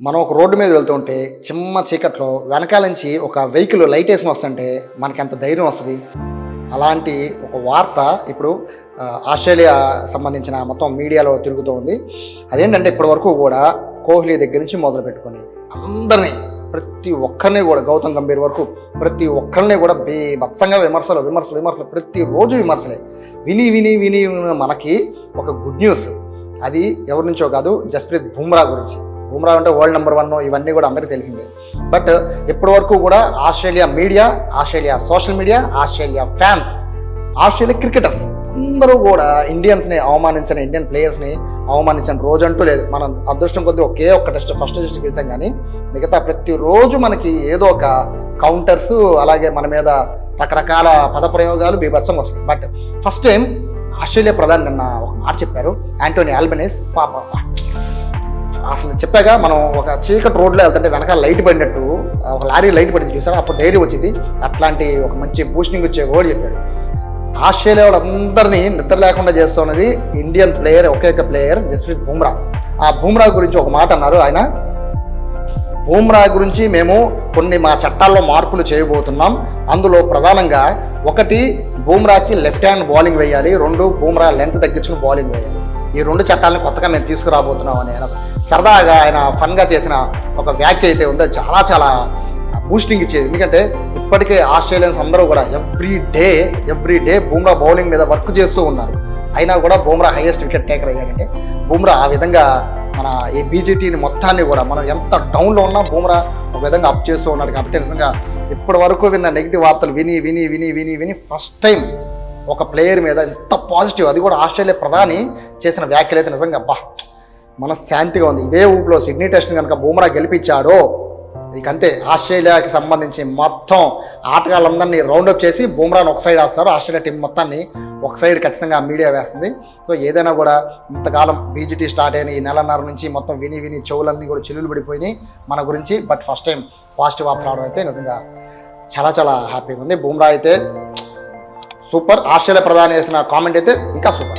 మనం ఒక రోడ్డు మీద వెళ్తుంటే చిమ్మ చీకట్లో వెనకాల నుంచి ఒక వెహికల్ లైట్ వేసుకుని వస్తుంటే మనకి ఎంత ధైర్యం వస్తుంది. అలాంటి ఒక వార్త ఇప్పుడు ఆస్ట్రేలియా సంబంధించిన మొత్తం మీడియాలో తిరుగుతూ ఉంది. అదేంటంటే ఇప్పటి వరకు కూడా కోహ్లీ దగ్గర నుంచి మొదలు పెట్టుకొని అందరినీ ప్రతి ఒక్కరిని కూడా గౌతమ్ గంభీర్ వరకు ప్రతి ఒక్కరిని కూడా బీభత్సంగా విమర్శలు విమర్శలు విమర్శలు ప్రతిరోజు విమర్శలే. విని విని విని విని మనకి ఒక గుడ్ న్యూస్. అది ఎవరి నుంచో కాదు జస్ప్రీత్ బుమ్రా గురించి. బుమ్రా అంటే వరల్డ్ నెంబర్ వన్ ఇవన్నీ కూడా అందరికీ తెలిసిందే. బట్ ఇప్పటి వరకు కూడా Australia media Australia social media Australia fans Australia cricketers అందరూ కూడా ఇండియన్స్ని అవమానించిన ఇండియన్ ప్లేయర్స్ని అవమానించిన రోజంటూ లేదు. మనం అదృష్టం కొద్దీ ఒకే ఒక్క టెస్ట్ ఫస్ట్ టెస్ట్ గెలిచాం కానీ మిగతా ప్రతిరోజు మనకి ఏదో ఒక కౌంటర్స్ అలాగే మన మీద రకరకాల పదప్రయోగాలు బీభత్సం వస్తాయి. బట్ ఫస్ట్ టైం ఆస్ట్రేలియా ప్రధాని నిన్న ఒక మాట చెప్పారు. యాంటోనీ ఆల్బనీస్ పాప. అసలు చెప్పాక మనం ఒక చీకటి రోడ్లో వెళ్తుంటే వెనకాల లైట్ పడినట్టు ఒక లారీ లైట్ పడింది చూసారా అప్పుడు డైలీ వచ్చింది. అట్లాంటి ఒక మంచి బూస్టింగ్ వచ్చే వర్డ్ చెప్పాడు. ఆస్ట్రేలియా వాళ్ళందరినీ నిద్ర లేకుండా చేస్తున్నది ఇండియన్ ప్లేయర్ ఒకే ఒక ప్లేయర్ జస్ప్రీత్ బుమ్రా. ఆ బుమ్రా గురించి ఒక మాట అన్నారు ఆయన. బూమ్రా గురించి మేము కొన్ని మా చట్టాల్లో మార్పులు చేయబోతున్నాం. అందులో ప్రధానంగా ఒకటి బూమ్రాకి లెఫ్ట్ హ్యాండ్ బౌలింగ్ వేయాలి. రెండు బూమ్రా లెంత్ తగ్గించుకుని బౌలింగ్ వేయాలి. ఈ రెండు చట్టాలను కొత్తగా మేము తీసుకురాబోతున్నాం అని ఆయన సరదాగా ఆయన ఫన్గా చేసిన ఒక వ్యాఖ్య అయితే ఉందో చాలా చాలా బూస్టింగ్ ఇచ్చేది. ఎందుకంటే ఇప్పటికే ఆస్ట్రేలియన్స్ అందరూ కూడా every day every day Bumrah bowling మీద వర్క్ చేస్తూ ఉన్నారు. అయినా కూడా బూమ్రా హైయెస్ట్ వికెట్ టేకర్ అయ్యాడంటే బూమ్రా ఆ విధంగా మన ఈ బీజేటీని మొత్తాన్ని కూడా మనం ఎంత డౌన్లో ఉన్నా బూమ్రా ఒక విధంగా అప్ చేస్తూ ఉన్నాడు. కాబట్టి నిజంగా ఇప్పటి వరకు విన్న నెగిటివ్ వార్తలు విని విని విని విని విని ఫస్ట్ టైం ఒక ప్లేయర్ మీద ఎంత పాజిటివ్ అది కూడా ఆస్ట్రేలియా ప్రధాని చేసిన వ్యాఖ్యలు అయితే నిజంగా అబ్బా మన శాంతిగా ఉంది. ఇదే ఊపులో సిడ్నీ టెస్ట్ని కనుక బూమ్రా గెలిపించాడో ఇక అంతే. ఆస్ట్రేలియాకి సంబంధించి మొత్తం ఆటగాళ్ళందరినీ రౌండప్ చేసి బూమ్రాని ఒక సైడ్ వేస్తారు. ఆస్ట్రేలియా టీం మొత్తాన్ని ఒక సైడ్ ఖచ్చితంగా మీడియా వేస్తుంది. సో ఏదైనా కూడా ఇంతకాలం బీజీటీ స్టార్ట్ అయిన ఈ నెలన్నర నుంచి మొత్తం విని విని చెవులన్నీ కూడా చిల్లులు పడిపోయినాయి మన గురించి. బట్ ఫస్ట్ టైం పాజిటివ్ వార్త రావడం అయితే నిజంగా చాలా చాలా హ్యాపీగా ఉంది. బూమ్రా అయితే సూపర్. ఆస్ట్రేలియా ప్రధాని చేసిన కామెంట్ అయితే ఇంకా సూపర్.